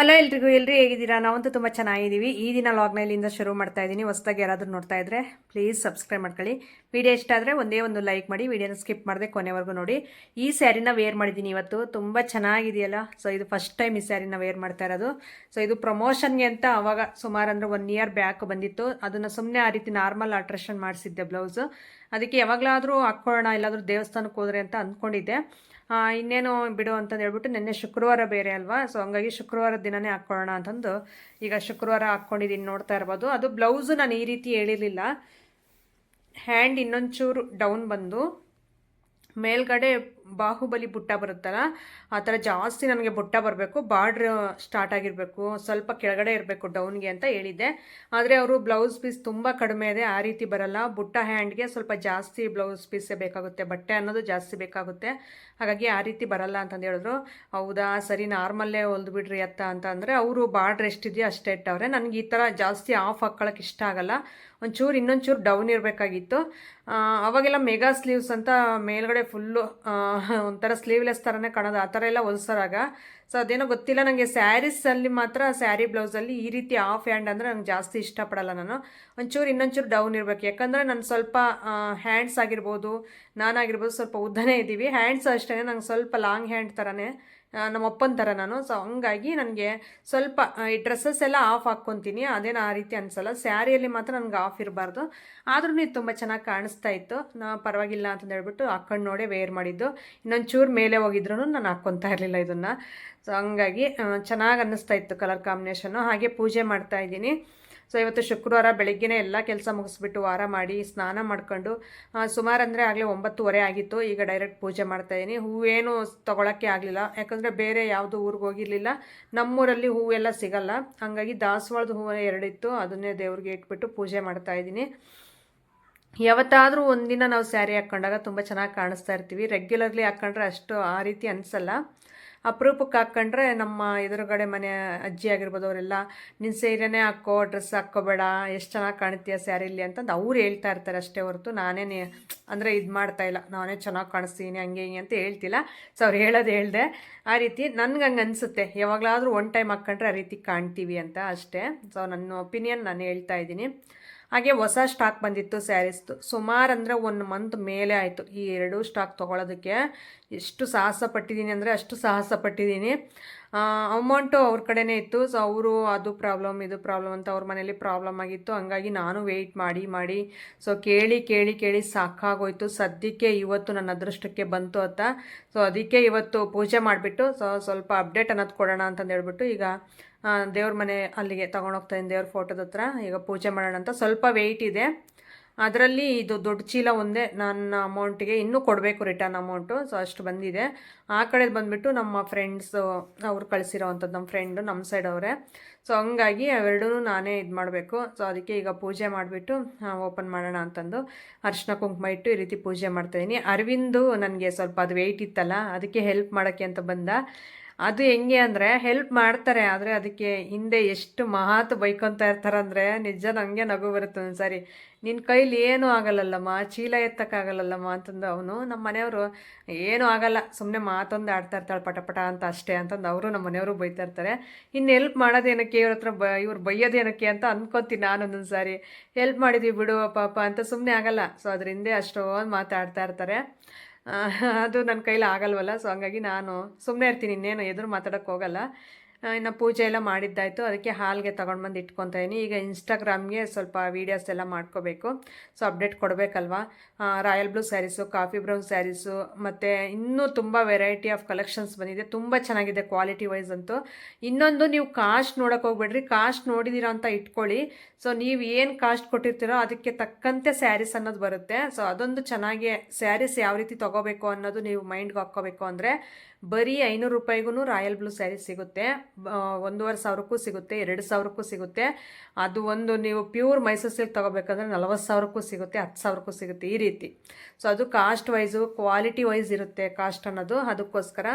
Hello ಎಲ್ರಿಗೂ, ಎಲ್ರಿ ಹೇಗಿದ್ದೀರಾ? ನಾವಂತೂ ತುಂಬ ಚೆನ್ನಾಗಿದ್ದೀವಿ. ಈ ದಿನ ಲಾಗ್ನಲ್ಲಿಂದ ಶುರು ಮಾಡ್ತಾ ಇದ್ದೀನಿ. ಹೊಸದಾಗಿ ಯಾರಾದರೂ ನೋಡ್ತಾ ಇದ್ರೆ ಪ್ಲೀಸ್ ಸಬ್ಸ್ಕ್ರೈಬ್ ಮಾಡ್ಕೊಳ್ಳಿ. ವಿಡಿಯೋ ಇಷ್ಟ ಆದರೆ ಒಂದೇ ಒಂದು ಲೈಕ್ ಮಾಡಿ, ವಿಡಿಯೋನ ಸ್ಕಿಪ್ ಮಾಡಿದೆ ಕೊನೆವರೆಗೂ ನೋಡಿ. ಈ ಸ್ಯಾರಿನ ವೇರ್ ಮಾಡಿದ್ದೀನಿ ಇವತ್ತು. ತುಂಬ ಚೆನ್ನಾಗಿದೆಯಲ್ಲ? ಸೊ ಇದು ಫಸ್ಟ್ ಟೈಮ್ ಈ ಸ್ಯಾರಿನ ವೇರ್ ಮಾಡ್ತಾ ಇರೋದು. ಸೊ ಇದು ಪ್ರಮೋಷನ್ಗೆ ಅಂತ ಅವಾಗ ಸುಮಾರು ಅಂದರೆ ಒನ್ ಇಯರ್ ಬ್ಯಾಕ್ ಬಂದಿತ್ತು. ಅದನ್ನು ಸುಮ್ಮನೆ ಆ ರೀತಿ ನಾರ್ಮಲ್ ಆಲ್ಟ್ರೇಷನ್ ಮಾಡಿಸಿದ್ದೆ ಬ್ಲೌಸು ಅದಕ್ಕೆ ಯಾವಾಗಲಾದರೂ ಹಾಕ್ಕೊಳ್ಳೋಣ, ಎಲ್ಲಾದರೂ ದೇವಸ್ಥಾನಕ್ಕೆ ಹೋದ್ರೆ ಅಂತ ಅಂದ್ಕೊಂಡಿದ್ದೆ ಇನ್ನೇನು ಬಿಡು ಅಂತಂದು ಹೇಳ್ಬಿಟ್ಟು ನಿನ್ನೆ ಶುಕ್ರವಾರ ಬೇರೆ ಅಲ್ವಾ? ಸೊ ಹಂಗಾಗಿ ಶುಕ್ರವಾರ ದಿನನೇ ಹಾಕ್ಕೊಳ್ಳೋಣ ಅಂತಂದು ಈಗ ಶುಕ್ರವಾರ ಹಾಕ್ಕೊಂಡಿದ್ದೀನಿ ನೋಡ್ತಾ ಇರ್ಬೋದು. ಅದು ಬ್ಲೌಸು ನಾನು ಈ ರೀತಿ ಹೇಳಿರಲಿಲ್ಲ. ಹ್ಯಾಂಡ್ ಇನ್ನೊಂಚೂರು ಡೌನ್ ಬಂದು ಮೇಲ್ಗಡೆ ಬಾಹುಬಲಿ ಬುಟ್ಟ ಬರುತ್ತಲ್ಲ, ಆ ಥರ ಜಾಸ್ತಿ ನನಗೆ ಬುಟ್ಟ ಬರಬೇಕು. ಬಾರ್ಡ್ರ್ ಸ್ಟಾರ್ಟ್ ಆಗಿರಬೇಕು. ಸ್ವಲ್ಪ ಕೆಳಗಡೆ ಇರಬೇಕು ಡೌನ್ಗೆ ಅಂತ ಹೇಳಿದ್ದೆ. ಆದರೆ ಅವರು ಬ್ಲೌಸ್ ಪೀಸ್ ತುಂಬ ಕಡಿಮೆ ಇದೆ, ಆ ರೀತಿ ಬರಲ್ಲ. ಬುಟ್ಟ ಹ್ಯಾಂಡ್ಗೆ ಸ್ವಲ್ಪ ಜಾಸ್ತಿ ಬ್ಲೌಸ್ ಪೀಸೇ ಬೇಕಾಗುತ್ತೆ. ಬಟ್ಟೆ ಅನ್ನೋದು ಜಾಸ್ತಿ ಬೇಕಾಗುತ್ತೆ. ಹಾಗಾಗಿ ಆ ರೀತಿ ಬರಲ್ಲ ಅಂತಂದು ಹೇಳಿದ್ರು. ಹೌದಾ, ಸರಿ, ನಾರ್ಮಲ್ಲೇ ಹೊಲ್ದು ಬಿಡ್ರಿ ಅತ್ತ ಅಂತ ಅಂದರೆ ಅವರು ಬಾರ್ಡ್ರ್ ಎಷ್ಟಿದೆಯೋ ಅಷ್ಟೇ ಇಟ್ಟವ್ರೆ. ನನಗೆ ಈ ಥರ ಜಾಸ್ತಿ ಆಫ್ ಹಾಕ್ಕೊಳ್ಳೋಕೆ ಇಷ್ಟ ಆಗಲ್ಲ. ಒಂಚೂರು ಇನ್ನೊಂಚೂರು ಡೌನ್ ಇರಬೇಕಾಗಿತ್ತು. ಅವಾಗೆಲ್ಲ ಮೆಗಾ ಸ್ಲೀವ್ಸ್ ಅಂತ ಮೇಲ್ಗಡೆ ಫುಲ್ಲು ಒಂಥರ ಸ್ಲೀವ್ಲೆಸ್ ಥರನೇ ಕಾಣೋದು. ಆ ಥರ ಎಲ್ಲ ಹೊಲ್ಸೋರಾಗ. ಸೊ ಅದೇನೋ ಗೊತ್ತಿಲ್ಲ ನನಗೆ ಸ್ಯಾರೀಸಲ್ಲಿ ಮಾತ್ರ ಸ್ಯಾರಿ ಬ್ಲೌಸಲ್ಲಿ ಈ ರೀತಿ ಆಫ್ ಹ್ಯಾಂಡ್ ಅಂದರೆ ನಂಗೆ ಜಾಸ್ತಿ ಇಷ್ಟಪಡಲ್ಲ ನಾನು. ಒಂಚೂರು ಇನ್ನೊಂಚೂರು ಡೌನ್ ಇರಬೇಕು. ಯಾಕಂದರೆ ನಾನು ಸ್ವಲ್ಪ ಹ್ಯಾಂಡ್ಸ್ ಆಗಿರ್ಬೋದು, ನಾನಾಗಿರ್ಬೋದು ಸ್ವಲ್ಪ ಉದ್ದನೇ ಇದ್ದೀವಿ. ಹ್ಯಾಂಡ್ಸ್ ಅಷ್ಟೇ ನಂಗೆ ಸ್ವಲ್ಪ ಲಾಂಗ್ ಹ್ಯಾಂಡ್ ಥರನೇ ನಮ್ಮ ಅಪ್ಪನ ಥರ ನಾನು. ಸೊ ಹಂಗಾಗಿ ನನಗೆ ಸ್ವಲ್ಪ ಈ ಡ್ರೆಸ್ಸಸ್ ಎಲ್ಲ ಆಫ್ ಹಾಕ್ಕೊತೀನಿ. ಅದೇನು ಆ ರೀತಿ ಅನಿಸಲ್ಲ. ಸ್ಯಾರಿಯಲ್ಲಿ ಮಾತ್ರ ನನಗೆ ಆಫ್ ಇರಬಾರ್ದು. ಆದ್ರೂ ಇದು ತುಂಬ ಚೆನ್ನಾಗಿ ಕಾಣಿಸ್ತಾ ಇತ್ತು. ನಾ ಪರವಾಗಿಲ್ಲ ಅಂತಂದು ಹೇಳ್ಬಿಟ್ಟು ಹಾಕೊಂಡು ನೋಡೇ ವೇರ್ ಮಾಡಿದ್ದು. ಇನ್ನೊಂದು ಚೂರು ಮೇಲೆ ಹೋಗಿದ್ರು ನಾನು ಹಾಕ್ಕೊತಾ ಇರಲಿಲ್ಲ ಇದನ್ನು. ಸೊ ಹಂಗಾಗಿ ಚೆನ್ನಾಗಿ ಅನ್ನಿಸ್ತಾ ಇತ್ತು ಕಲರ್ ಕಾಂಬಿನೇಷನ್ನು ಹಾಗೆ ಪೂಜೆ ಮಾಡ್ತಾ ಇದ್ದೀನಿ. ಸೊ ಇವತ್ತು ಶುಕ್ರವಾರ ಬೆಳಗ್ಗೆನೇ ಎಲ್ಲ ಕೆಲಸ ಮುಗಿಸ್ಬಿಟ್ಟು ವಾರ ಮಾಡಿ ಸ್ನಾನ ಮಾಡ್ಕೊಂಡು ಸುಮಾರು ಅಂದರೆ ಆಗಲೇ ಒಂಬತ್ತುವರೆ ಆಗಿತ್ತು. ಈಗ ಡೈರೆಕ್ಟ್ ಪೂಜೆ ಮಾಡ್ತಾಯಿದ್ದೀನಿ ಹೂವೇನು ತೊಗೊಳಕ್ಕೆ ಆಗಲಿಲ್ಲ. ಯಾಕಂದರೆ ಬೇರೆ ಯಾವುದು ಊರಿಗೆ ಹೋಗಿರಲಿಲ್ಲ. ನಮ್ಮೂರಲ್ಲಿ ಹೂವೆಲ್ಲ ಸಿಗಲ್ಲ. ಹಾಗಾಗಿ ದಾಸವಾಳದ ಹೂವು ಎರಡಿತ್ತು. ಅದನ್ನೇ ದೇವ್ರಿಗೆ ಇಟ್ಬಿಟ್ಟು ಪೂಜೆ ಮಾಡ್ತಾಯಿದ್ದೀನಿ ಯಾವತ್ತಾದರೂ ಒಂದಿನ ನಾವು ಸ್ಯಾರಿ ಹಾಕ್ಕೊಂಡಾಗ ತುಂಬ ಚೆನ್ನಾಗಿ ಕಾಣಿಸ್ತಾ ಇರ್ತೀವಿ. ರೆಗ್ಯುಲರ್ಲಿ ಹಾಕ್ಕೊಂಡ್ರೆ ಅಷ್ಟು ಆ ರೀತಿ ಅನಿಸಲ್ಲ. ಅಪರೂಪಕ್ಕೆ ಹಾಕ್ಕೊಂಡ್ರೆ ನಮ್ಮ ಎದುರುಗಡೆ ಮನೆ ಅಜ್ಜಿ ಆಗಿರ್ಬೋದು ಅವರೆಲ್ಲ ನಿನ್ನ ಸೀರೆನೇ ಹಾಕೋ ಡ್ರೆಸ್ ಹಾಕ್ಕೋಬೇಡ ಎಷ್ಟು ಚೆನ್ನಾಗಿ ಕಾಣ್ತೀಯ ಸ್ಯಾರಿಲಿ ಅಂತಂದು ಅವ್ರು ಹೇಳ್ತಾ ಇರ್ತಾರೆ ಅಷ್ಟೇ ಹೊರತು ನಾನೇ ಅಂದರೆ ಇದು ಮಾಡ್ತಾ ಇಲ್ಲ, ನಾನೇ ಚೆನ್ನಾಗಿ ಕಾಣಿಸ್ತೀನಿ, ಹಂಗೆ ಹಿಂಗೆ ಅಂತ ಹೇಳ್ತಿಲ್ಲ. ಸೊ ಅವ್ರು ಹೇಳೋದು ಹೇಳ್ದೆ. ಆ ರೀತಿ ನನ್ಗೆ ಹಂಗೆ ಅನಿಸುತ್ತೆ. ಯಾವಾಗಲಾದರೂ ಒನ್ ಟೈಮ್ ಹಾಕ್ಕೊಂಡ್ರೆ ಆ ರೀತಿ ಕಾಣ್ತೀವಿ ಅಂತ ಅಷ್ಟೇ. ಸೊ ನನ್ನ ಒಪಿನಿಯನ್ ನಾನು ಹೇಳ್ತಾ ಇದ್ದೀನಿ. ಹಾಗೆ ಹೊಸ ಸ್ಟಾಕ್ ಬಂದಿತ್ತು ಸ್ಯಾರೀಸ್ದು ಸುಮಾರು ಅಂದರೆ ಒಂದು ಮಂತ್ ಮೇಲೆ ಆಯಿತು. ಈ ಎರಡೂ ಸ್ಟಾಕ್ ತೊಗೊಳೋದಕ್ಕೆ ಎಷ್ಟು ಸಾಹಸ ಪಟ್ಟಿದ್ದೀನಿ ಅಂದರೆ ಅಷ್ಟು ಸಾಹಸ ಪಟ್ಟಿದ್ದೀನಿ. ಅಮೌಂಟು ಅವ್ರ ಕಡೆನೇ ಇತ್ತು. ಸೊ ಅವರು ಅದು ಪ್ರಾಬ್ಲಮ್ ಇದು ಪ್ರಾಬ್ಲಮ್ ಅಂತ ಅವ್ರ ಮನೇಲಿ ಪ್ರಾಬ್ಲಮ್ ಆಗಿತ್ತು. ಹಂಗಾಗಿ ನಾನು ವೆಯ್ಟ್ ಮಾಡಿ ಮಾಡಿ. ಸೊ ಕೇಳಿ ಕೇಳಿ ಕೇಳಿ ಸಾಕಾಗೋಯ್ತು. ಸದ್ಯಕ್ಕೆ ಇವತ್ತು ನನ್ನ ಅದೃಷ್ಟಕ್ಕೆ ಬಂತು ಅಂತ. ಸೊ ಅದಕ್ಕೆ ಇವತ್ತು ಪೂಜೆ ಮಾಡಿಬಿಟ್ಟು ಸೊ ಸ್ವಲ್ಪ ಅಪ್ಡೇಟ್ ಅನ್ನೋದು ಕೊಡೋಣ ಅಂತಂದು ಹೇಳ್ಬಿಟ್ಟು ಈಗ ದೇವ್ರ ಮನೆ ಅಲ್ಲಿಗೆ ತೊಗೊಂಡೋಗ್ತಾ ಇದ್ದೀನಿ ದೇವ್ರ ಫೋಟೋದ ಹತ್ರ. ಈಗ ಪೂಜೆ ಮಾಡೋಣ ಅಂತ ಸ್ವಲ್ಪ ವೆಯ್ಟ್ ಇದೆ. ಅದರಲ್ಲಿ ಇದು ದೊಡ್ಡ ಚೀಲ ಒಂದೇ ನನ್ನ ಅಮೌಂಟಿಗೆ ಇನ್ನೂ ಕೊಡಬೇಕು ರಿಟರ್ನ್ ಅಮೌಂಟು ಸೊ ಅಷ್ಟು ಬಂದಿದೆ. ಆ ಕಡೆ ಬಂದುಬಿಟ್ಟು ನಮ್ಮ ಫ್ರೆಂಡ್ಸು ಅವ್ರು ಕಳಿಸಿರೋವಂಥದ್ದು ನಮ್ಮ ಫ್ರೆಂಡು ನಮ್ಮ ಸೈಡ್ ಅವರೇ. ಸೊ ಹಂಗಾಗಿ ಅವೆರಡೂ ನಾನೇ ಇದು ಮಾಡಬೇಕು. ಸೊ ಅದಕ್ಕೆ ಈಗ ಪೂಜೆ ಮಾಡಿಬಿಟ್ಟು ಓಪನ್ ಮಾಡೋಣ ಅಂತಂದು ಅರ್ಶಿನ ಕುಂಕುಮ ಇಟ್ಟು ಈ ರೀತಿ ಪೂಜೆ ಮಾಡ್ತಾಯಿದ್ದೀನಿ ಅರವಿಂದು ನನಗೆ ಸ್ವಲ್ಪ ಅದು ವೆಯ್ಟ್ ಇತ್ತಲ್ಲ, ಅದಕ್ಕೆ ಹೆಲ್ಪ್ ಮಾಡೋಕ್ಕೆ ಅಂತ ಬಂದ. ಅದು ಹೆಂಗೆ ಅಂದರೆ ಹೆಲ್ಪ್ ಮಾಡ್ತಾರೆ, ಆದರೆ ಅದಕ್ಕೆ ಹಿಂದೆ ಎಷ್ಟು ಮಹಾತ್ ಬೈಕೊತಾ ಇರ್ತಾರೆ ಅಂದರೆ ನಿಜ ನನಗೆ ನಗು ಬರುತ್ತೆ ಒಂದ್ಸರಿ. ನಿನ್ನ ಕೈಲಿ ಏನೂ ಆಗಲ್ಲಲ್ಲಮ್ಮ, ಚೀಲ ಎತ್ತಕ್ಕಾಗಲ್ಲಲ್ಲಮ್ಮ ಅಂತಂದು ಅವನು. ನಮ್ಮ ಮನೆಯವರು ಏನೂ ಆಗಲ್ಲ ಸುಮ್ಮನೆ ಮಾತೊಂದು ಆಡ್ತಾ ಇರ್ತಾಳೆ ಪಟ ಪಟ ಅಂತ ಅಷ್ಟೇ ಅಂತಂದು ಅವರು ನಮ್ಮ ಮನೆಯವರು ಬೈತಾ ಇರ್ತಾರೆ. ಇನ್ನು ಹೆಲ್ಪ್ ಮಾಡೋದೇನಕ್ಕೆ ಇವ್ರ ಹತ್ರ ಬ, ಇವ್ರು ಬೈಯೋದೇನಕ್ಕೆ ಅಂತ ಅಂದ್ಕೊತೀನಿ ನಾನು ಒಂದೊಂದು ಸಾರಿ ಹೆಲ್ಪ್ ಮಾಡಿದ್ವಿ ಬಿಡು ಪಾಪ ಅಂತ ಸುಮ್ಮನೆ ಆಗಲ್ಲ. ಸೊ ಅದ್ರ ಹಿಂದೆ ಅಷ್ಟೊಂದು ಮಾತಾಡ್ತಾ ಇರ್ತಾರೆ. ಅದು ನನ್ನ ಕೈಲಿ ಆಗಲ್ವಲ್ಲ ಸೊ ಹಂಗಾಗಿ ನಾನು ಸುಮ್ಮನೆ ಇರ್ತೀನಿ, ಇನ್ನೇನು ಎದುರು ಮಾತಾಡೋಕ್ಕೆ ಹೋಗಲ್ಲ. ಇನ್ನು ಪೂಜೆ ಎಲ್ಲ ಮಾಡಿದ್ದಾಯಿತು, ಅದಕ್ಕೆ ಹಾಲ್ಗೆ ತೊಗೊಂಡು ಬಂದು ಇಟ್ಕೊತಾ ಇದೀನಿ. ಈಗ ಇನ್ಸ್ಟಾಗ್ರಾಮ್ಗೆ ಸ್ವಲ್ಪ ವೀಡಿಯೋಸ್ ಎಲ್ಲ ಮಾಡ್ಕೋಬೇಕು so update ಕೊಡಬೇಕಲ್ವಾ? Royal blue saris coffee brown saris ಮತ್ತು ಇನ್ನೂ ತುಂಬ ವೆರೈಟಿ ಆಫ್ ಕಲೆಕ್ಷನ್ಸ್ ಬಂದಿದೆ. ತುಂಬ ಚೆನ್ನಾಗಿದೆ ಕ್ವಾಲಿಟಿ ವೈಸ್ ಅಂತೂ. ಇನ್ನೊಂದು ನೀವು ಕಾಸ್ಟ್ ನೋಡೋಕೆ ಹೋಗ್ಬೇಡ್ರಿ ಕಾಸ್ಟ್ ನೋಡಿದ್ದೀರಾ ಅಂತ ಇಟ್ಕೊಳ್ಳಿ ಸೊ ನೀವು ಏನು ಕಾಸ್ಟ್ ಕೊಟ್ಟಿರ್ತೀರೋ ಅದಕ್ಕೆ ತಕ್ಕಂತೆ ಸ್ಯಾರೀಸ್ ಅನ್ನೋದು ಬರುತ್ತೆ. ಸೊ ಅದೊಂದು ಚೆನ್ನಾಗಿ ಸ್ಯಾರೀಸ್ ಯಾವ ರೀತಿ ತೊಗೋಬೇಕು ಅನ್ನೋದು ನೀವು ಮೈಂಡ್ಗೆ ಹಾಕ್ಕೋಬೇಕು ಅಂದರೆ ಬರೀ ಐನೂರು ರೂಪಾಯಿಗೂ ರಾಯಲ್ ಬ್ಲೂ ಸ್ಯಾರಿ ಸಿಗುತ್ತೆ. ಒಂದೂವರೆ ಸಾವಿರಕ್ಕೂ ಸಿಗುತ್ತೆ, ಎರಡು ಸಾವಿರಕ್ಕೂ ಸಿಗುತ್ತೆ. ಅದು ಒಂದು ನೀವು ಪ್ಯೂರ್ ಮೈಸೂರು ಸಿಲ್ಕ್ ತೊಗೋಬೇಕಂದ್ರೆ ನಲವತ್ತು ಸಾವಿರಕ್ಕೂ ಸಿಗುತ್ತೆ, ಹತ್ತು ಸಾವಿರಕ್ಕೂ ಸಿಗುತ್ತೆ ಈ ರೀತಿ. ಸೊ ಅದು ಕಾಸ್ಟ್ ವೈಸು ಕ್ವಾಲಿಟಿ ವೈಸ್ ಇರುತ್ತೆ ಕಾಸ್ಟ್ ಅನ್ನೋದು. ಅದಕ್ಕೋಸ್ಕರ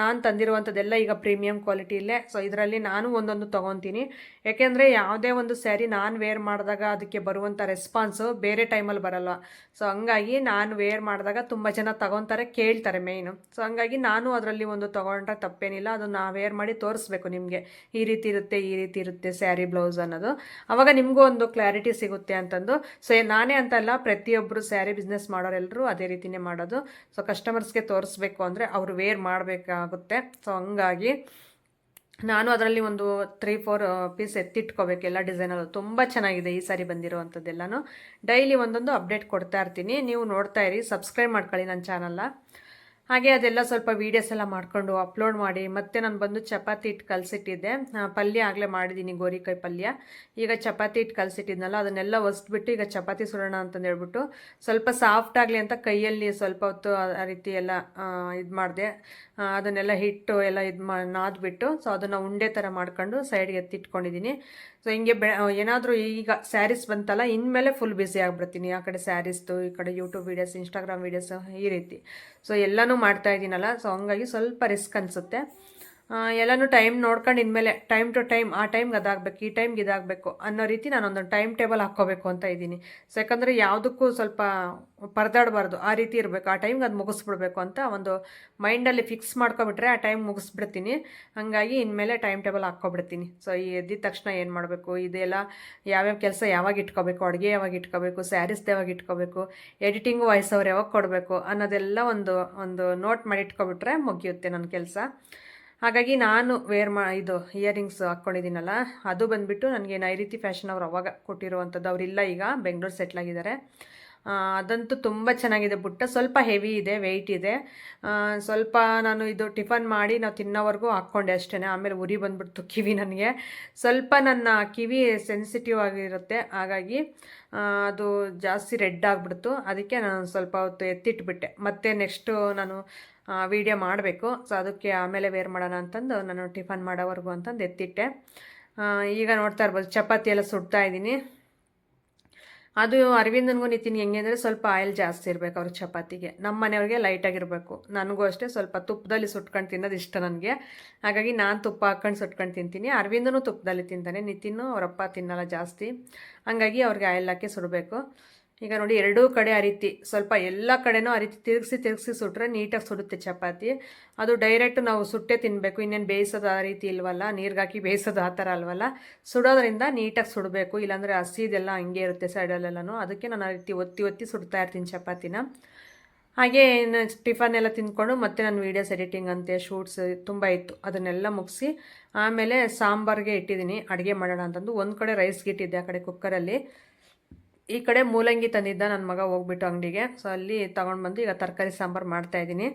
ನಾನು ತಂದಿರುವಂಥದ್ದೆಲ್ಲ ಈಗ ಪ್ರೀಮಿಯಂ ಕ್ವಾಲಿಟಿಯಲ್ಲೇ ಸೊ ಇದರಲ್ಲಿ ನಾನು ಒಂದೊಂದು ತೊಗೊತೀನಿ. ಯಾಕೆಂದರೆ ಯಾವುದೇ ಒಂದು ಸ್ಯಾರಿ ನಾನು ವೇರ್ ಮಾಡಿದಾಗ ಅದಕ್ಕೆ ಬರುವಂಥ ರೆಸ್ಪಾನ್ಸು ಬೇರೆ ಟೈಮಲ್ಲಿ ಬರಲ್ಲ. ಸೊ ಹಂಗಾಗಿ ನಾನು ವೇರ್ ಮಾಡಿದಾಗ ತುಂಬ ಜನ ತಗೊತಾರೆ, ಕೇಳ್ತಾರೆ ಮೇಯ್ನು ಸೊ ಹಂಗಾಗಿ ನಾನು ಅದರಲ್ಲಿ ಒಂದು ತೊಗೊಂಡ್ರೆ ತಪ್ಪೇನಿಲ್ಲ. ಅದು ನಾ ವೇರ್ ಮಾಡಿ ತೋರಿಸ್ಬೇಕು ನಿಮಗೆ. ಈ ರೀತಿ ಇರುತ್ತೆ, ಈ ರೀತಿ ಇರುತ್ತೆ ಸ್ಯಾರಿ ಬ್ಲೌಸ್ ಅನ್ನೋದು. ಅವಾಗ ನಿಮಗೂ ಒಂದು ಕ್ಲಾರಿಟಿ ಸಿಗುತ್ತೆ ಅಂತಂದು. ಸೊ ನಾನೇ ಅಂತಲ್ಲ ಪ್ರತಿಯೊಬ್ಬರು ಸ್ಯಾರಿ ಬಿಸ್ನೆಸ್ ಮಾಡೋರೆಲ್ಲರೂ ಅದೇ ರೀತಿನೇ ಮಾಡೋದು. ಸೊ ಕಸ್ಟಮರ್ಸ್ಗೆ ತೋರಿಸ್ಬೇಕು ಅಂದರೆ ಅವರು ವೇರ್ ಮಾಡಬೇಕಾಗುತ್ತೆ. ಸೊ ಹಂಗಾಗಿ ನಾನು ಅದರಲ್ಲಿ ಒಂದು ತ್ರೀ ಫೋರ್ ಪೀಸ್ ಎತ್ತಿಟ್ಕೋಬೇಕು ಎಲ್ಲ ಡಿಸೈನಲ್ಲೂ ತುಂಬ ಚೆನ್ನಾಗಿದೆ ಈ ಸಾರಿ ಬಂದಿರುವಂಥದ್ದೆಲ್ಲನೂ. ಡೈಲಿ ಒಂದೊಂದು ಅಪ್ಡೇಟ್ ಕೊಡ್ತಾ ಇರ್ತೀನಿ. ನೀವು ನೋಡ್ತಾ ಇರಿ. ಸಬ್ಸ್ಕ್ರೈಬ್ ಮಾಡ್ಕೊಳ್ಳಿ ನನ್ನ ಚಾನಲ್ನ ಹಾಗೆ ಅದೆಲ್ಲ ಸ್ವಲ್ಪ ವೀಡಿಯೋಸ್ ಎಲ್ಲ ಮಾಡಿಕೊಂಡು ಅಪ್ಲೋಡ್ ಮಾಡಿ, ಮತ್ತೆ ನಾನು ಬಂದು ಚಪಾತಿ ಹಿಟ್ಟು ಕಲಸಿಟ್ಟಿದ್ದೆ. ಪಲ್ಯ ಆಗಲೇ ಮಾಡಿದ್ದೀನಿ ಗೋರಿಕಾಯಿ ಪಲ್ಯ. ಈಗ ಚಪಾತಿ ಹಿಟ್ಟು ಕಲಸಿಟ್ಟಿದ್ನಲ್ಲ, ಅದನ್ನೆಲ್ಲ ಒಸ್ಬಿಟ್ಟು ಈಗ ಚಪಾತಿ ಸುಡೋಣ ಅಂತಂದು ಹೇಳ್ಬಿಟ್ಟು ಸ್ವಲ್ಪ ಸಾಫ್ಟ್ ಆಗಲಿ ಅಂತ ಕೈಯಲ್ಲಿ ಸ್ವಲ್ಪ ಹೊತ್ತು ಆ ರೀತಿ ಎಲ್ಲ ಇದು ಮಾಡಿದೆ. ಅದನ್ನೆಲ್ಲ ಹಿಟ್ಟು ಎಲ್ಲ ಇದು ಮಾ, ನಾದ್ಬಿಟ್ಟು ಸೊ ಅದನ್ನು ಉಂಡೆ ಥರ ಮಾಡ್ಕೊಂಡು ಸೈಡ್ಗೆ ಎತ್ತಿಟ್ಕೊಂಡಿದ್ದೀನಿ ಸೊ ಹಿಂಗೆ ಬೆ ಏನಾದರೂ ಈಗ ಸ್ಯಾರೀಸ್ ಬಂತಲ್ಲ, ಇನ್ಮೇಲೆ ಫುಲ್ ಬ್ಯುಸಿ ಆಗಿಬಿಡ್ತೀನಿ. ಆ ಕಡೆ ಸ್ಯಾರೀಸ್ದು ಈ ಕಡೆ ಯೂಟ್ಯೂಬ್ ವೀಡಿಯೋಸ್ ಇನ್ಸ್ಟಾಗ್ರಾಮ್ ವೀಡಿಯೋಸು ಈ ರೀತಿ. ಸೊ ಎಲ್ಲನೂ ಮಾಡ್ತಾ ಇದ್ದೀನಲ್ಲ. ಸೊ ಹಂಗಾಗಿ ಸ್ವಲ್ಪ ರಿಸ್ಕ್ ಅನಿಸುತ್ತೆ. ಎಲ್ಲನೂ ಟೈಮ್ ನೋಡ್ಕೊಂಡು ಇನ್ಮೇಲೆ ಟೈಮ್ ಟು ಟೈಮ್ ಆ ಟೈಮ್ಗೆ ಅದಾಗಬೇಕು, ಈ ಟೈಮ್ಗೆ ಇದಾಗಬೇಕು ಅನ್ನೋ ರೀತಿ ನಾನು ಒಂದೊಂದು ಟೈಮ್ ಟೇಬಲ್ ಹಾಕ್ಕೋಬೇಕು ಅಂತ ಇದ್ದೀನಿ. ಸೊ ಯಾಕಂದರೆ ಯಾವುದಕ್ಕೂ ಸ್ವಲ್ಪ ಪರದಾಡಬಾರ್ದು, ಆ ರೀತಿ ಇರಬೇಕು, ಆ ಟೈಮ್ಗೆ ಅದು ಮುಗಿಸ್ಬಿಡ್ಬೇಕು ಅಂತ ಒಂದು ಮೈಂಡಲ್ಲಿ ಫಿಕ್ಸ್ ಮಾಡ್ಕೊಬಿಟ್ರೆ ಆ ಟೈಮ್ ಮುಗಿಸ್ಬಿಡ್ತೀನಿ. ಹಾಗಾಗಿ ಇನ್ಮೇಲೆ ಟೈಮ್ ಟೇಬಲ್ ಹಾಕ್ಕೊಬಿಡ್ತೀನಿ. ಸೊ ಈ ಎದ್ದಿದ ತಕ್ಷಣ ಏನು ಮಾಡಬೇಕು, ಇದೆಲ್ಲ ಯಾವ್ಯಾವ ಕೆಲಸ ಯಾವಾಗ ಇಟ್ಕೋಬೇಕು, ಅಡುಗೆ ಯಾವಾಗ ಇಟ್ಕೋಬೇಕು ಸ್ಯಾರೀಸ್ದು ಯಾವಾಗ ಇಟ್ಕೋಬೇಕು ಎಡಿಟಿಂಗು ವಾಯ್ಸ್ ಅವ್ರು ಯಾವಾಗ ಕೊಡಬೇಕು ಅನ್ನೋದೆಲ್ಲ ಒಂದು ಒಂದು ನೋಟ್ ಮಾಡಿ ಇಟ್ಕೊಬಿಟ್ರೆ ಮುಗಿಯುತ್ತೆ ನನ್ನ ಕೆಲಸ. ಹಾಗಾಗಿ ನಾನು ವೇರ್ ಮಾ ಇದು ಇಯರಿಂಗ್ಸ್ ಹಾಕ್ಕೊಂಡಿದ್ದೀನಲ್ಲ ಅದು ಬಂದುಬಿಟ್ಟು ನನಗೆ ನೈರೀತಿ ಫ್ಯಾಷನ್ ಅವ್ರು ಅವಾಗ ಕೊಟ್ಟಿರುವಂಥದ್ದು. ಅವರಿಲ್ಲ ಈಗ, ಬೆಂಗಳೂರು ಸೆಟ್ಲಾಗಿದ್ದಾರೆ ಅದಂತೂ ತುಂಬ ಚೆನ್ನಾಗಿದೆ ಬುಟ್ಟ. ಸ್ವಲ್ಪ ಹೆವಿ ಇದೆ ವೆಯ್ಟ್ ಇದೆ. ಸ್ವಲ್ಪ ನಾನು ಇದು ಟಿಫನ್ ಮಾಡಿ ನಾವು ತಿನ್ನೋವರೆಗೂ ಹಾಕ್ಕೊಂಡೆ ಅಷ್ಟೇ ಆಮೇಲೆ ಉರಿ ಬಂದ್ಬಿಡ್ತು ಕಿವಿ ನನಗೆ. ಸ್ವಲ್ಪ ನನ್ನ ಕಿವಿ ಸೆನ್ಸಿಟಿವ್ ಆಗಿರುತ್ತೆ. ಹಾಗಾಗಿ ಅದು ಜಾಸ್ತಿ ರೆಡ್ ಆಗಿಬಿಡ್ತು. ಅದಕ್ಕೆ ನಾನು ಸ್ವಲ್ಪ ಹೊತ್ತು ಎತ್ತಿಟ್ಬಿಟ್ಟೆ. ಮತ್ತು ನೆಕ್ಸ್ಟು ನಾನು ವೀಡಿಯೋ ಮಾಡಬೇಕು. ಸೊ ಅದಕ್ಕೆ ಆಮೇಲೆ ವೇರ್ ಮಾಡೋಣ ಅಂತಂದು ನಾನು ಟಿಫನ್ ಮಾಡೋವರೆಗೂ ಅಂತಂದು ಎತ್ತಿಟ್ಟೆ. ಈಗ ನೋಡ್ತಾ ಇರ್ಬೋದು, ಚಪಾತಿ ಎಲ್ಲ ಸುಡ್ತಾ ಇದ್ದೀನಿ. ಅದು ಅರವಿಂದನಿಗೂ ನಿತಿನ್ ಹೆಂಗೆ ಅಂದರೆ ಸ್ವಲ್ಪ ಆಯಿಲ್ ಜಾಸ್ತಿ ಇರಬೇಕು ಅವ್ರ ಚಪಾತಿಗೆ. ನಮ್ಮ ಮನೆಯವ್ರಿಗೆ ಲೈಟಾಗಿರಬೇಕು ನನಗೂ ಅಷ್ಟೇ ಸ್ವಲ್ಪ ತುಪ್ಪದಲ್ಲಿ ಸುಟ್ಕೊಂಡು ತಿನ್ನೋದು ಇಷ್ಟ ನನಗೆ. ಹಾಗಾಗಿ ನಾನು ತುಪ್ಪ ಹಾಕ್ಕೊಂಡು ಸುಟ್ಕೊಂಡು ತಿಂತೀನಿ. ಅರವಿಂದನೂ ತುಪ್ಪದಲ್ಲಿ ತಿಂತಾನೆ, ನಿತಿನ್ನು ಅವರಪ್ಪ ತಿನ್ನಲ್ಲ ಜಾಸ್ತಿ. ಹಾಗಾಗಿ ಅವ್ರಿಗೆ ಆಯಿಲ್ ಹಾಕಿ ಸುಡಬೇಕು. ಈಗ ನೋಡಿ ಎರಡೂ ಕಡೆ ಆ ರೀತಿ ಸ್ವಲ್ಪ ಎಲ್ಲ ಕಡೆನೂ ಆ ರೀತಿ ತಿರುಗಿಸಿ ತಿರುಗಿಸಿ ಸುಟ್ಟರೆ ನೀಟಾಗಿ ಸುಡುತ್ತೆ ಚಪಾತಿ. ಅದು ಡೈರೆಕ್ಟ್ ನಾವು ಸುಟ್ಟೆ ತಿನ್ನಬೇಕು ಇನ್ನೇನು ಬೇಯಿಸೋದು ಆ ರೀತಿ ಇಲ್ವಲ್ಲ? ನೀರಿಗೆ ಹಾಕಿ ಬೇಯಿಸೋದು ಆ ಥರ ಅಲ್ವಲ್ಲ? ಸುಡೋದ್ರಿಂದ ನೀಟಾಗಿ ಸುಡಬೇಕು. ಇಲ್ಲಾಂದರೆ ಹಸಿದೆಲ್ಲ ಹಂಗೆ ಇರುತ್ತೆ ಸೈಡಲ್ಲೆಲ್ಲನೂ. ಅದಕ್ಕೆ ನಾನು ಆ ರೀತಿ ಒತ್ತಿ ಒತ್ತಿ ಸುಡ್ತಾ ಇರ್ತೀನಿ ಚಪಾತಿನ. ಹಾಗೆ ಟಿಫನ್ ಎಲ್ಲ ತಿಂದ್ಕೊಂಡು ಮತ್ತೆ ನಾನು ವೀಡಿಯೋಸ್ ಎಡಿಟಿಂಗ್ ಅಂತೆ ಶೂಟ್ಸ್ ತುಂಬ ಇತ್ತು. ಅದನ್ನೆಲ್ಲ ಮುಗಿಸಿ ಆಮೇಲೆ ಸಾಂಬಾರಿಗೆ ಇಟ್ಟಿದ್ದೀನಿ. ಅಡುಗೆ ಮಾಡೋಣ ಅಂತಂದು. ಒಂದು ಕಡೆ ರೈಸ್ಗೆ ಇಟ್ಟಿದ್ದೆ ಆ ಕಡೆ ಕುಕ್ಕರಲ್ಲಿ ಈ ಕಡೆ ಮೂಲಂಗಿ ತಂದಿದ್ದ ನನ್ನ ಮಗ ಹೋಗ್ಬಿಟ್ಟು ಅಂಗಡಿಗೆ. ಸೊ ಅಲ್ಲಿ ತಗೊಂಡು ಬಂದು ಈಗ ತರಕಾರಿ ಸಾಂಬಾರು ಮಾಡ್ತಾಯಿದ್ದೀನಿ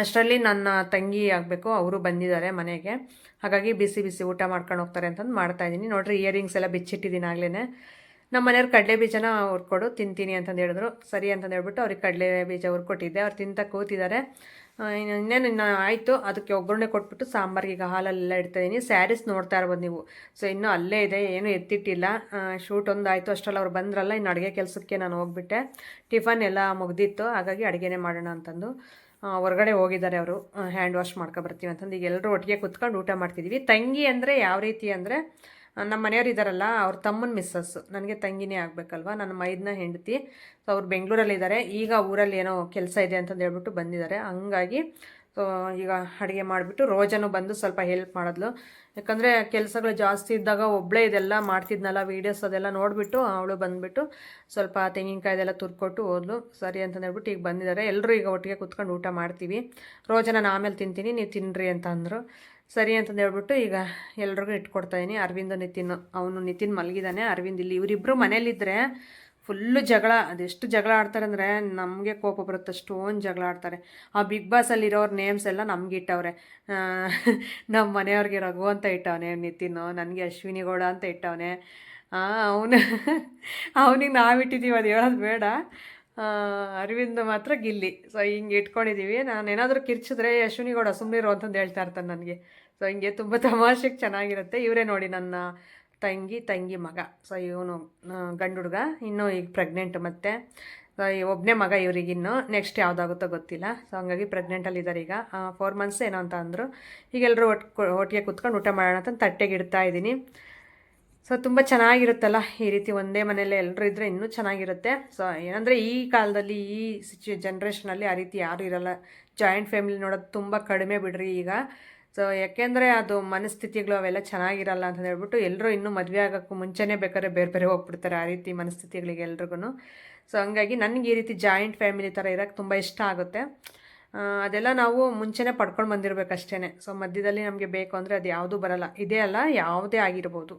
ಅಷ್ಟರಲ್ಲಿ ನನ್ನ ತಂಗಿ ಆಗಬೇಕು, ಅವರು ಬಂದಿದ್ದಾರೆ ಮನೆಗೆ. ಹಾಗಾಗಿ ಬಿಸಿ ಬಿಸಿ ಊಟ ಮಾಡ್ಕೊಂಡು ಹೋಗ್ತಾರೆ ಅಂತಂದು ಮಾಡ್ತಾಯಿದ್ದೀನಿ ನೋಡಿರಿ ಇಯರಿಂಗ್ಸ್ ಎಲ್ಲ ಬಿಚ್ಚಿಟ್ಟಿದ್ದೀನಿ ಆಗ್ಲೇ ನಮ್ಮ ಮನೆಯವ್ರು ಕಡಲೆ ಬೀಜನ ಹುರ್ಕೊಡು, ತಿಂತೀನಿ ಅಂತಂದು ಹೇಳಿದ್ರು. ಸರಿ ಅಂತಂದು ಹೇಳ್ಬಿಟ್ಟು ಅವ್ರಿಗೆ ಕಡಲೆ ಬೀಜ ಹುರ್ಕೊಟ್ಟಿದ್ದೆ. ಅವ್ರು ತಿಂತ ಕೂತಿದ್ದಾರೆ. ಇನ್ನೇನು ಇನ್ನು ಆಯಿತು. ಅದಕ್ಕೆ ಒಗ್ಗರಣೆ ಕೊಟ್ಬಿಟ್ಟು ಸಾಂಬಾರಿಗೆ ಈಗ ಇಡ್ತಾ ಇಡ್ತಾಯಿದ್ದೀನಿ ಸ್ಯಾರೀಸ್ ನೋಡ್ತಾ ಇರ್ಬೋದು ನೀವು. ಸೊ ಇನ್ನೂ ಅಲ್ಲೇ ಇದೆ, ಏನು ಎತ್ತಿಟ್ಟಿಲ್ಲ. ಶೂಟ್ ಒಂದು ಆಯಿತು. ಅಷ್ಟರಲ್ಲಿ ಅವ್ರು ಬಂದ್ರಲ್ಲ, ಇನ್ನು ಅಡುಗೆ ಕೆಲಸಕ್ಕೆ ನಾನು ಹೋಗ್ಬಿಟ್ಟೆ. ಟಿಫನ್ ಎಲ್ಲ ಮುಗ್ದಿತ್ತು. ಹಾಗಾಗಿ ಅಡುಗೆನೇ ಮಾಡೋಣ ಅಂತಂದು. ಹೊರಗಡೆ ಹೋಗಿದ್ದಾರೆ ಅವರು. ಹ್ಯಾಂಡ್ ವಾಶ್ ಮಾಡ್ಕೊಬರ್ತೀವಿ ಅಂತಂದು. ಈಗ ಎಲ್ಲರೂ ಒಟ್ಟಿಗೆ ಕುತ್ಕೊಂಡು ಊಟ ಮಾಡ್ತಿದ್ದೀವಿ ತಂಗಿ ಅಂದರೆ ಯಾವ ರೀತಿ ಅಂದರೆ ನಮ್ಮ ಮನೆಯವ್ರು ಇದ್ದಾರಲ್ಲ ಅವ್ರ ತಮ್ಮನ ಮಿಸ್ಸಸ್ ನನಗೆ ತಂಗಿನೇ ಆಗಬೇಕಲ್ವ? ನನ್ನ ಮೈದನ ಹೆಂಡತಿ. ಸೊ ಅವ್ರು ಬೆಂಗಳೂರಲ್ಲಿದ್ದಾರೆ ಈಗ ಊರಲ್ಲಿ ಏನೋ ಕೆಲಸ ಇದೆ ಅಂತಂದು ಹೇಳ್ಬಿಟ್ಟು ಬಂದಿದ್ದಾರೆ ಹಂಗಾಗಿ ಸೊ ಈಗ ಅಡುಗೆ ಮಾಡಿಬಿಟ್ಟು ರೋಜನು ಬಂದು ಸ್ವಲ್ಪ ಹೆಲ್ಪ್ ಮಾಡಿದ್ಲು. ಯಾಕಂದರೆ ಕೆಲಸಗಳು ಜಾಸ್ತಿ ಇದ್ದಾಗ ಒಬ್ಬಳೇ ಇದೆಲ್ಲ ಮಾಡ್ತಿದ್ನಲ್ಲ ವೀಡಿಯೋಸ್ ಅದೆಲ್ಲ ನೋಡಿಬಿಟ್ಟು ಅವಳು ಬಂದುಬಿಟ್ಟು ಸ್ವಲ್ಪ ತೆಂಗಿನಕಾಯ್ದೆಲ್ಲ ತುರ್ಕೊಟ್ಟು ಹೋದ್ಲು. ಸರಿ ಅಂತ ಹೇಳ್ಬಿಟ್ಟು ಈಗ ಬಂದಿದ್ದಾರೆ ಎಲ್ಲರೂ ಈಗ ಒಟ್ಟಿಗೆ ಕುತ್ಕೊಂಡು ಊಟ ಮಾಡ್ತೀವಿ. ರೋಜನ ನಾನು ಆಮೇಲೆ ತಿಂತೀನಿ, ನೀವು ತಿನ್ನಿರಿ ಅಂತ ಅಂದರು ಸರಿ ಅಂತಂದು ಹೇಳ್ಬಿಟ್ಟು ಈಗ ಎಲ್ರಿಗೂ ಇಟ್ಕೊಡ್ತಾಯಿದ್ದೀನಿ ಅರವಿಂದ, ನಿತಿನ್, ಅವನು ನಿತಿನ್ ಮಲಗಿದ್ದಾನೆ ಅರವಿಂದ್ ಇಲ್ಲಿ ಇವರಿಬ್ಬರು ಮನೇಲಿದ್ದರೆ ಫುಲ್ಲು ಜಗಳ. ಅದೆಷ್ಟು ಜಗಳ ಆಡ್ತಾರೆ ಅಂದರೆ ನಮಗೆ ಕೋಪ ಬರುತ್ತೆ. ಅಷ್ಟೊಂದು ಜಗಳ ಆಡ್ತಾರೆ. ಆ ಬಿಗ್ ಬಾಸಲ್ಲಿರೋರ ನೇಮ್ಸ್ ಎಲ್ಲ ನಮ್ಗೆ ಇಟ್ಟವ್ರೆ. ನಮ್ಮ ಮನೆಯವ್ರಿಗೆ ರಘು ಅಂತ ಇಟ್ಟವನೆ, ನಿತಿನ್, ನನಗೆ ಅಶ್ವಿನಿ ಗೌಡ ಅಂತ ಇಟ್ಟವನೆ. ಅವನು, ಅವನಿಗೆ ನಾವಿಟ್ಟಿದ್ದೀವಿ ಅದು ಹೇಳೋದು ಬೇಡ. ಅರವಿಂದ್ ಮಾತ್ರ ಗಿಲ್ಲಿ. ಸೊ ಹಿಂಗೆ ಇಟ್ಕೊಂಡಿದ್ದೀವಿ ನಾನು ಏನಾದರೂ ಕಿರ್ಚಿದ್ರೆ ಅಶ್ವಿನಿ ಗೌಡ ಸುಮ್ಮನಿರೋ ಅಂತಂದು ಹೇಳ್ತಾ ಇರ್ತಾನೆ ನನಗೆ. ಸೊ ಹಿಂಗೆ ತುಂಬ ತಮಾಷೆಗೆ ಚೆನ್ನಾಗಿರುತ್ತೆ. ಇವರೇ ನೋಡಿ ನನ್ನ ತಂಗಿ ತಂಗಿ ಮಗ. ಸೊ ಇವನು ಗಂಡು ಹುಡುಗ ಇನ್ನೂ ಈಗ ಪ್ರೆಗ್ನೆಂಟ್ ಮತ್ತು. ಒಬ್ಬನೇ ಮಗ ಇವರಿಗಿನ್ನು ನೆಕ್ಸ್ಟ್ ಯಾವುದಾಗುತ್ತೋ ಗೊತ್ತಿಲ್ಲ. ಸೊ ಹಂಗಾಗಿ ಪ್ರೆಗ್ನೆಂಟಲ್ಲಿದ್ದಾರೆ ಈಗ. ಫೋರ್ ಮಂತ್ಸ್ ಏನೋ ಅಂತ ಅಂದರು. ಈಗೆಲ್ಲರೂ ಒಟ್ಟು ಒಟ್ಟಿಗೆ ಕುತ್ಕೊಂಡು ಊಟ ಮಾಡೋಣ ಅಂತ ತಟ್ಟೆಗೆ ಇಡ್ತಾ ಇದ್ದೀನಿ. ಸೊ ತುಂಬ ಚೆನ್ನಾಗಿರುತ್ತಲ್ಲ ಈ ರೀತಿ ಒಂದೇ ಮನೇಲಿ ಎಲ್ಲರೂ ಇದ್ದರೆ ಇನ್ನೂ ಚೆನ್ನಾಗಿರುತ್ತೆ. ಸೊ ಏನಂದರೆ ಈ ಕಾಲದಲ್ಲಿ ಈ ಸಿಚು ಜನ್ರೇಷನಲ್ಲಿ ಆ ರೀತಿ ಯಾರೂ ಇರಲ್ಲ. ಜಾಯಿಂಟ್ ಫ್ಯಾಮಿಲಿ ನೋಡೋದು ತುಂಬ ಕಡಿಮೆ ಬಿಡ್ರಿ ಈಗ. ಸೊ ಯಾಕೆಂದರೆ ಅದು ಮನಸ್ಥಿತಿಗಳು ಅವೆಲ್ಲ ಚೆನ್ನಾಗಿರಲ್ಲ ಅಂತ ಹೇಳ್ಬಿಟ್ಟು ಎಲ್ಲರೂ ಇನ್ನೂ ಮದುವೆ ಆಗೋಕ್ಕೂ ಮುಂಚೆನೇ ಬೇಕಾದ್ರೆ ಬೇರೆ ಬೇರೆ ಹೋಗ್ಬಿಡ್ತಾರೆ ಆ ರೀತಿ ಮನಸ್ಥಿತಿಗಳಿಗೆ ಎಲ್ರಿಗೂ ಸೊ ಹಂಗಾಗಿ ನನಗೆ ಈ ರೀತಿ ಜಾಯಿಂಟ್ ಫ್ಯಾಮಿಲಿ ಥರ ಇರೋಕ್ಕೆ ತುಂಬ ಇಷ್ಟ ಆಗುತ್ತೆ. ಅದೆಲ್ಲ ನಾವು ಮುಂಚೆನೇ ಪಡ್ಕೊಂಡು ಬಂದಿರಬೇಕಷ್ಟೇ ಸೊ ಮಧ್ಯದಲ್ಲಿ ನಮಗೆ ಬೇಕು ಅಂದರೆ ಅದು ಯಾವುದೂ ಬರಲ್ಲ. ಇದೇ ಅಲ್ಲ, ಯಾವುದೇ ಆಗಿರ್ಬೋದು.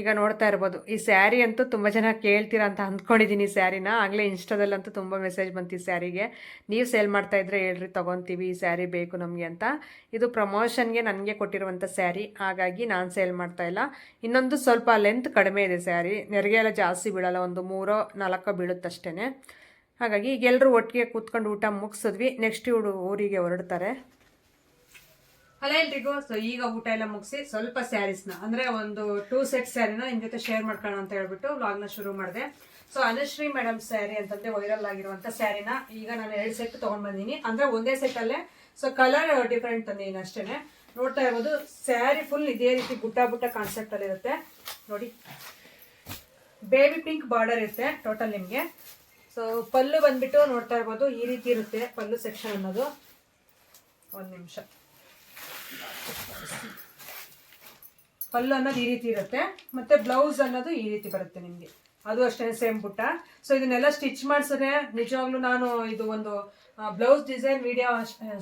ಈಗ ನೋಡ್ತಾ ಇರ್ಬೋದು. ಈ ಸ್ಯಾರಿ ಅಂತೂ ತುಂಬ ಜನ ಕೇಳ್ತೀರಾ ಅಂತ ಅಂದ್ಕೊಂಡಿದ್ದೀನಿ ಸ್ಯಾರಿನ. ಆಗಲೇ ಇನ್ಸ್ಟಾದಲ್ಲಂತೂ ತುಂಬ ಮೆಸೇಜ್ ಬಂತು ಈ ಸ್ಯಾರಿಗೆ. ನೀವು ಸೇಲ್ ಮಾಡ್ತಾ ಇದ್ರೆ ಹೇಳ್ರಿ, ತೊಗೊತೀವಿ, ಈ ಸ್ಯಾರಿ ಬೇಕು ನಮಗೆ ಅಂತ. ಇದು ಪ್ರಮೋಷನ್ಗೆ ನನಗೆ ಕೊಟ್ಟಿರುವಂಥ ಸ್ಯಾರಿ. ಹಾಗಾಗಿ ನಾನು ಸೇಲ್ ಮಾಡ್ತಾ ಇಲ್ಲ. ಇನ್ನೊಂದು ಸ್ವಲ್ಪ ಲೆಂತ್ ಕಡಿಮೆ ಇದೆ ಸ್ಯಾರಿ. ನೆರಿಗೆ ಎಲ್ಲ ಜಾಸ್ತಿ ಬೀಳಲ್ಲ, ಒಂದು ಮೂರೋ ನಾಲ್ಕೋ ಬೀಳುತ್ತಷ್ಟೇ ಹಾಗಾಗಿ ಈಗೆಲ್ಲರೂ ಒಟ್ಟಿಗೆ ಕೂತ್ಕೊಂಡು ಊಟ ಮುಗಿಸಿದ್ವಿ. ನೆಕ್ಸ್ಟ್ ಇವಳು ಊರಿಗೆ ಹೊರಡ್ತಾರೆ. ಹಲೋ ಎಲ್ರಿಗೂ ಸೊ ಈಗ ಊಟ ಎಲ್ಲ ಮುಗಿಸಿ ಸ್ವಲ್ಪ ಸ್ಯಾರೀಸ್ನ ಅಂದ್ರೆ ಒಂದು ಟೂ ಸೆಟ್ ಸ್ಯಾರಿನ ನಿಮ್ಮ ಜೊತೆ ಶೇರ್ ಮಾಡ್ಕೊಳ್ಳೋಣ ಅಂತ ಹೇಳ್ಬಿಟ್ಟು ವ್ಲಾಗ್ನ ಶುರು ಮಾಡಿದೆ. ಸೊ ಅನುಶ್ರೀ ಮೇಡಮ್ ಸ್ಯಾರಿ ಅಂತಂದ್ರೆ ವೈರಲ್ ಆಗಿರುವಂತ ಸ್ಯಾರಿನ ಈಗ ನಾನು ಎರಡು ಸೆಟ್ ತಗೊಂಡ್ ಬಂದೀನಿ. ಅಂದ್ರೆ ಒಂದೇ ಸೆಟ್ ಅಲ್ಲೇ ಸೊ ಕಲರ್ ಡಿಫ್ರೆಂಟ್ ತಂದೀನಿ ಅಷ್ಟೇನೆ. ನೋಡ್ತಾ ಇರ್ಬೋದು ಸ್ಯಾರಿ ಫುಲ್ ಇದೇ ರೀತಿ ಬುಟ್ಟ ಬುಟ್ಟ ಕಾನ್ಸೆಪ್ಟ್ ಅಲ್ಲಿ ಇರುತ್ತೆ. ನೋಡಿ. ಬೇಬಿ ಪಿಂಕ್ ಬಾರ್ಡರ್ ಇರುತ್ತೆ ಟೋಟಲ್ ನಿಮಗೆ. ಸೊ ಪಲ್ಲು ಬಂದ್ಬಿಟ್ಟು ನೋಡ್ತಾ ಇರ್ಬೋದು, ಈ ರೀತಿ ಇರುತ್ತೆ ಪಲ್ಲು ಸೆಕ್ಷನ್ ಅನ್ನೋದು. ಒಂದು ನಿಮಿಷ. ಪಲ್ಲು ಅನ್ನೋದು ಈ ರೀತಿ ಇರುತ್ತೆ. ಮತ್ತೆ ಬ್ಲೌಸ್ ಅನ್ನೋದು ಈ ರೀತಿ ಬರುತ್ತೆ ನಿಮಗೆ. ಅದು ಅಷ್ಟೇ ಸೇಮ್ ಪುಟ್ಟ. ಸೊ ಇದನ್ನೆಲ್ಲ ಸ್ಟಿಚ್ ಮಾಡಿಸಿದ್ರೆ ನಿಜವಾಗ್ಲೂ ನಾನು ಇದು ಒಂದು ಬ್ಲೌಸ್ ಡಿಸೈನ್ ವಿಡಿಯೋ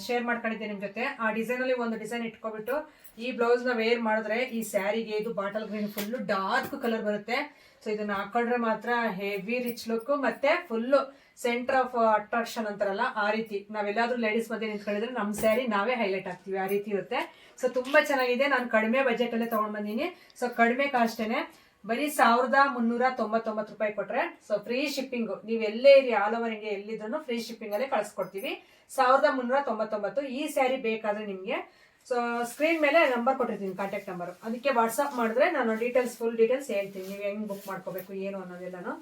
ಶೇರ್ ಮಾಡ್ಕೊಂಡಿದ್ದೆ ನಿಮ್ಮ ಜೊತೆ. ಆ ಡಿಸೈನಲ್ಲಿ ಒಂದು ಡಿಸೈನ್ ಇಟ್ಕೊಬಿಟ್ಟು ಈ ಬ್ಲೌಸ್ನ ವೇರ್ ಮಾಡಿದ್ರೆ ಈ ಸ್ಯಾರಿಗೆ ಇದು bottle green full dark colour ಬರುತ್ತೆ. ಸೊ ಇದನ್ನ ಹಾಕೊಂಡ್ರೆ ಮಾತ್ರ ಹೆವಿ ರಿಚ್ ಲುಕ್ ಮತ್ತೆ ಫುಲ್ಲು ಸೆಂಟರ್ ಆಫ್ ಅಟ್ರಾಕ್ಷನ್ ಅಂತಾರಲ್ಲ, ಆ ರೀತಿ. ನಾವೆಲ್ಲಾದ್ರೂ ಲೇಡೀಸ್ ಮಧ್ಯೆ ನಿಂತ್ಕೊಂಡಿದ್ರೆ ನಮ್ಮ ಸ್ಯಾರಿ ನಾವೇ ಹೈಲೈಟ್ ಆಗ್ತೀವಿ ಆ ರೀತಿ ಇರುತ್ತೆ. ಸೊ ತುಂಬಾ ಚೆನ್ನಾಗಿದೆ. ನಾನು ಕಡಿಮೆ ಬಜೆಟ್ ಅಲ್ಲೇ ತಗೊಂಡ್ ಬಂದೀನಿ. ಸೊ ಕಡಿಮೆ ಕಾಸ್ಟೇನೆ ಬರೀ ಸಾವಿರದ ಮುನ್ನೂರ ತೊಂಬತ್ತೊಂಬತ್ತು ರೂಪಾಯಿ ಕೊಟ್ರೆ ಸೊ ಫ್ರೀ ಶಿಪ್ಪಿಂಗ್ ನೀವು ಎಲ್ಲೇ ಇರಿ ಆಲ್ ಓವರ್ ಇಂಡಿಯಾ ಎಲ್ಲಿದ್ರು ಫ್ರೀ ಶಿಪ್ಪಿಂಗ್ ಅಲ್ಲೇ ಕಳಿಸ್ಕೊಡ್ತೀವಿ. ಸಾವಿರದ ಮುನ್ನೂರ ತೊಂಬತ್ತೊಂಬತ್ತು, ಈ ಸ್ಯಾರಿ ಬೇಕಾದ್ರೆ ನಿಮಗೆ. ಸೊ ಸ್ಕ್ರೀನ್ ಮೇಲೆ ನಂಬರ್ ಕೊಟ್ಟಿರ್ತೀನಿ ಕಾಂಟ್ಯಾಕ್ಟ್ ನಂಬರ್ ಅದಕ್ಕೆ ವಾಟ್ಸಪ್ ಮಾಡಿದ್ರೆ ನಾನು ಡೀಟೇಲ್ಸ್ ಫುಲ್ ಡೀಟೇಲ್ಸ್ ಹೇಳ್ತೀನಿ. ನೀವು ಹೆಂಗ್ ಬುಕ್ ಮಾಡ್ಕೋಬೇಕು, ಏನು ಅನ್ನೋದೆಲ್ಲಾನು.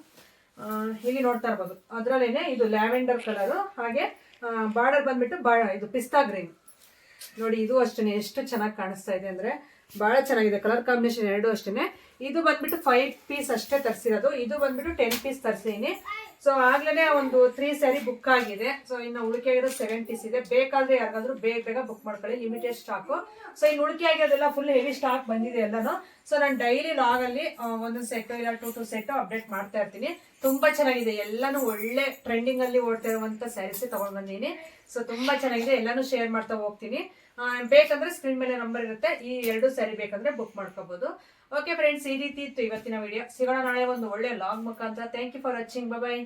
ಇಲ್ಲಿ ನೋಡ್ತಾ ಇರ್ಬೋದು. ಅದರಲ್ಲೇನೆ ಇದು ಲ್ಯಾವೆಂಡರ್ ಕಲರು, ಹಾಗೆ ಬಾರ್ಡರ್ ಬಂದ್ಬಿಟ್ಟು ಬಾ, ಇದು ಪಿಸ್ತಾ ಗ್ರೀನ್. ನೋಡಿ, ಇದು ಅಷ್ಟೇ ಎಷ್ಟು ಚೆನ್ನಾಗಿ ಕಾಣಿಸ್ತಾ ಇದೆ ಅಂದರೆ ಭಾಳ ಚೆನ್ನಾಗಿದೆ, ಕಲರ್ ಕಾಂಬಿನೇಷನ್ ಎರಡು ಅಷ್ಟೇ ಇದು ಬಂದ್ಬಿಟ್ಟು ಫೈವ್ ಪೀಸ್ ಅಷ್ಟೇ ತರಿಸಿರೋದು. ಇದು ಬಂದ್ಬಿಟ್ಟು ಟೆನ್ ಪೀಸ್ ತರಿಸಿದೀನಿ. ಸೊ ಆಗ್ಲೇ ಒಂದು ತ್ರೀ ಸ್ಯಾರಿ ಬುಕ್ ಆಗಿದೆ. ಸೊ ಇನ್ನು ಉಳಿಕೆ ಆಗಿರೋ ಸೆವೆನ್ ಇದೆ. ಬೇಕಾದ್ರೆ ಯಾರಿಗಾದ್ರೂ ಬೇಗ ಬೇಗ ಬುಕ್ ಮಾಡ್ಕೊಳ್ಳಿ. ಲಿಮಿಟೆಡ್ ಸ್ಟಾಕು ಸೊ ಇನ್ನು ಉಳಿಕೆ ಆಗಿರೋದೆಲ್ಲ ಫುಲ್ ಹೆವಿ ಸ್ಟಾಕ್ ಬಂದಿದೆ ಎಲ್ಲಾನು. ಸೊ ನಾನು ಡೈಲಿ ಲಾಗ್ ಅಲ್ಲಿ ಆ, ಒಂದೊಂದು ಸೆಟ್ ಇಲ್ಲ ಟೂ ಟು ಸೆಟ್ ಅಪ್ಡೇಟ್ ಮಾಡ್ತಾ ಇರ್ತೀನಿ. ತುಂಬಾ ಚೆನ್ನಾಗಿದೆ. ಎಲ್ಲಾನು ಒಳ್ಳೆ ಟ್ರೆಂಡಿಂಗ್ ಅಲ್ಲಿ ಓಡ್ತಾ ಇರುವಂತ ಸ್ಯಾರೀಸ್ ತಗೊಂಡ್ ಬಂದೀನಿ. ಸೊ ತುಂಬಾ ಚೆನ್ನಾಗಿದೆ. ಎಲ್ಲಾನು ಶೇರ್ ಮಾಡ್ತಾ ಹೋಗ್ತೀನಿ. ಬೇಕಂದ್ರೆ ಸ್ಕ್ರೀನ್ ಮೇಲೆ ನಂಬರ್ ಇರುತ್ತೆ. ಈ ಎರಡು ಸ್ಯಾರಿ ಬೇಕಂದ್ರೆ ಬುಕ್ ಮಾಡ್ಕೋಬಹುದು ಓಕೆ ಫ್ರೆಂಡ್ಸ್ ಈ ರೀತಿ ಇತ್ತು ಇವತ್ತಿನ ವಿಡಿಯೋ ಸಿಗೋಣ ನಾಳೆ ಒಂದು ಒಳ್ಳೆ ಲಾಗ್ ಮುಖಾಂತರ. Thank you for watching bye